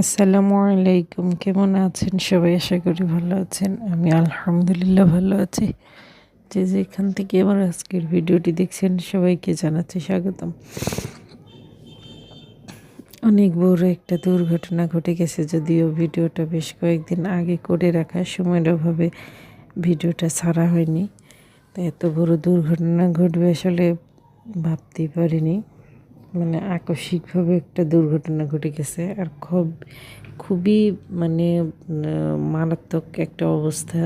আসসালামু আলাইকুম, কেমন আছেন সবাই? আশা করি ভালো আছেন। আমি আলহামদুলিল্লাহ ভালো আছি। যে যেখান থেকে আমার আজকের ভিডিওটি দেখছেন সবাইকে জানাচ্ছি স্বাগতম। অনেক বড় একটা দুর্ঘটনা ঘটে গেছে, যদিও ভিডিওটা বেশ কয়েকদিন আগে করে রাখার সময়ের অভাবে ভিডিওটা ছাড়া হয়নি। তো এত বড় দুর্ঘটনা ঘটবে আসলে ভাবতেই পারিনি। মানে আকস্মিকভাবে একটা দুর্ঘটনা ঘটে গেছে আর খুব, খুবই মানে মারাত্মক একটা অবস্থা।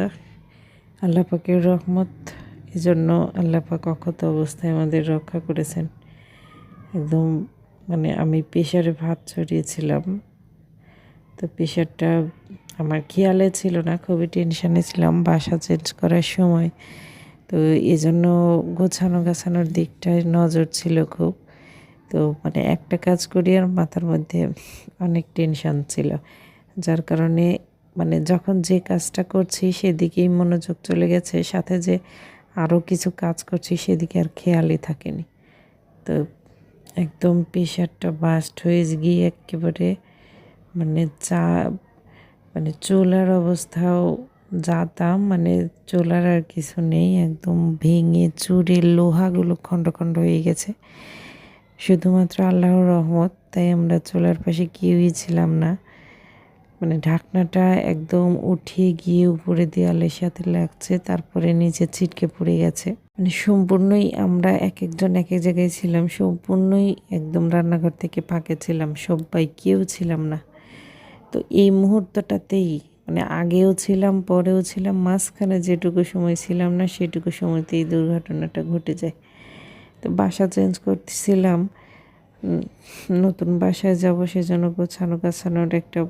আল্লাহ পাকের রহমত, এজন্য আল্লাহ পাক অক্ষত অবস্থায় আমাদের রক্ষা করেছেন। একদম মানে আমি প্রেশারে ভাত ছড়িয়েছিলাম। তো প্রেশারটা আমার খেয়ালে ছিল না, খুবই টেনশানে ছিলাম, বাসা চেঞ্জ করার সময়। তো এই জন্য গোছানো গাছানোর দিকটায় নজর ছিল খুব। তো মানে একটা কাজ করি আর মাথার মধ্যে অনেক টেনশন ছিল। যার কারণে মানে যখন যে কাজটা করছি সেদিকেই মনোযোগ চলে গেছে, সাথে যে আরও কিছু কাজ করছি সেদিকে আর খেয়ালই থাকেনি। তো একদম প্রেশারটা বাস্ট হয়ে গিয়ে একেবারে মানে চা মানে চোলার অবস্থাও যা দাম মানে চোলার আর কিছু নেই, একদম ভেঙে চুরে লোহাগুলো খণ্ড খণ্ড হয়ে গেছে। শুধুমাত্র আল্লাহর রহমত, তাই আমরা চোলার পাশে কেউই ছিলাম না। মানে ঢাকনাটা একদম উঠিয়ে গিয়ে উপরে দেওয়ালের সাথে লাগছে, তারপরে নিচে ছিটকে পড়ে গেছে। মানে সম্পূর্ণই আমরা এক একজন এক এক জায়গায় ছিলাম, সম্পূর্ণই একদম রান্নাঘর থেকে ফাঁকে ছিলাম, সবাই কেউ ছিলাম না। তো এই মুহূর্তটাতেই মানে আগেও ছিলাম, পরেও ছিলাম, মাঝখানে যেটুকু সময় ছিলাম না, সেটুকু সময়তেই দুর্ঘটনাটা ঘটে যায়। বাসা চেঞ্জ করতেছিলাম। নতুন বাসায় যাব সেজন্য গোছানো গাছানোর একটা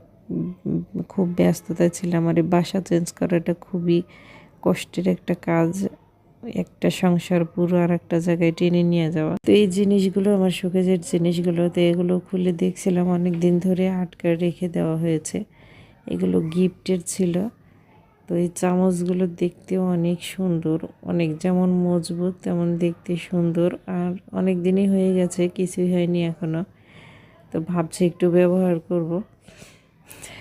খুব ব্যস্ততা ছিলাম। আর এই বাসা চেঞ্জ করাটা খুবই কষ্টের একটা কাজ। একটা সংসার পুরো আর একটা জায়গায় টেনে নিয়ে যাওয়া। তো এই জিনিসগুলো, আমার শোকেজের জিনিসগুলো, তো এগুলো খুলে দেখছিলাম। অনেক দিন ধরে আটকা রেখে দেওয়া হয়েছে। এগুলো গিফটের ছিল। তো এই চামচগুলো দেখতেও অনেক সুন্দর। অনেক যেমন মজবুত, তেমন দেখতে সুন্দর। আর অনেক দিনই হয়ে গেছে, কিছুই হয়নি এখনও তো ভাবছি একটু ব্যবহার করব।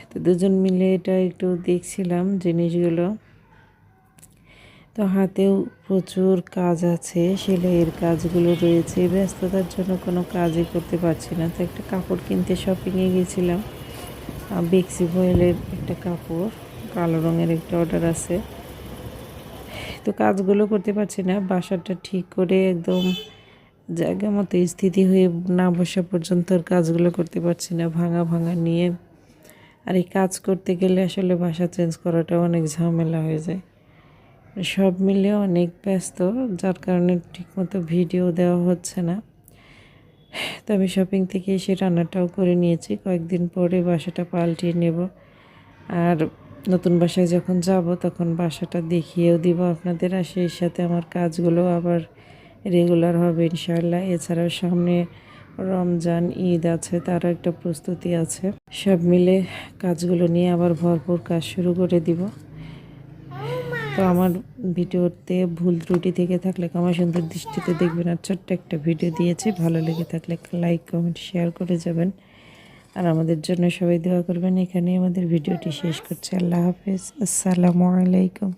তো দুজন মিলে এটা একটু দেখছিলাম জিনিসগুলো। তো হাতেও প্রচুর কাজ আছে, সেলাইয়ের কাজগুলো রয়েছে। ব্যস্ততার জন্য কোনো কাজই করতে পারছি না। তো একটা কাপড় কিনতে শপিংয়ে গেছিলাম বেক্সি বয়েলের একটা কাপড়। কালো রঙের একটা অর্ডার আছে। তো কাজগুলো করতে পারছি না, বাসাটা ঠিক করে একদম জায়গা মতো স্থিতি হয়ে না বসা পর্যন্ত আর কাজগুলো করতে পারছি না, ভাঙা ভাঙা নিয়ে। আর এই কাজ করতে গেলে আসলে বাসা চেঞ্জ করাটা অনেক ঝামেলা হয়ে যায়। সব মিলে অনেক ব্যস্ত, যার কারণে ঠিকমতো ভিডিও দেওয়া হচ্ছে না। তো আমি শপিং থেকে এসে রান্নাটাও করে নিয়েছি, কয়েকদিন পরে বাসাটা পাল্টিয়ে নেব। আর নতুন বাসায় যখন যাব, তখন বাসাটা দেখিয়েও দিব আপনাদের। আর সেই সাথে আমার কাজগুলো আবার রেগুলার হবে ইনশাল্লাহ এছাড়াও সামনে রমজান, ঈদ আছে, তারও একটা প্রস্তুতি আছে। সব মিলে কাজগুলো নিয়ে আবার ভরপুর কাজ শুরু করে দিব। তো আমার ভিডিওতে ভুল ত্রুটি থেকে থাকলে আমার সুন্দর দৃষ্টিতে দেখবেন। আর ছোট্ট একটা ভিডিও দিয়েছি। ভালো লেগে থাকলে লাইক, কমেন্ট শেয়ার করে যাবেন। আর আমাদের জন্য সবাই দোয়া করবেন। এখানে আমাদের ভিডিওটি শেষ করছি। আল্লাহ হাফেজ। আসসালামু আলাইকুম।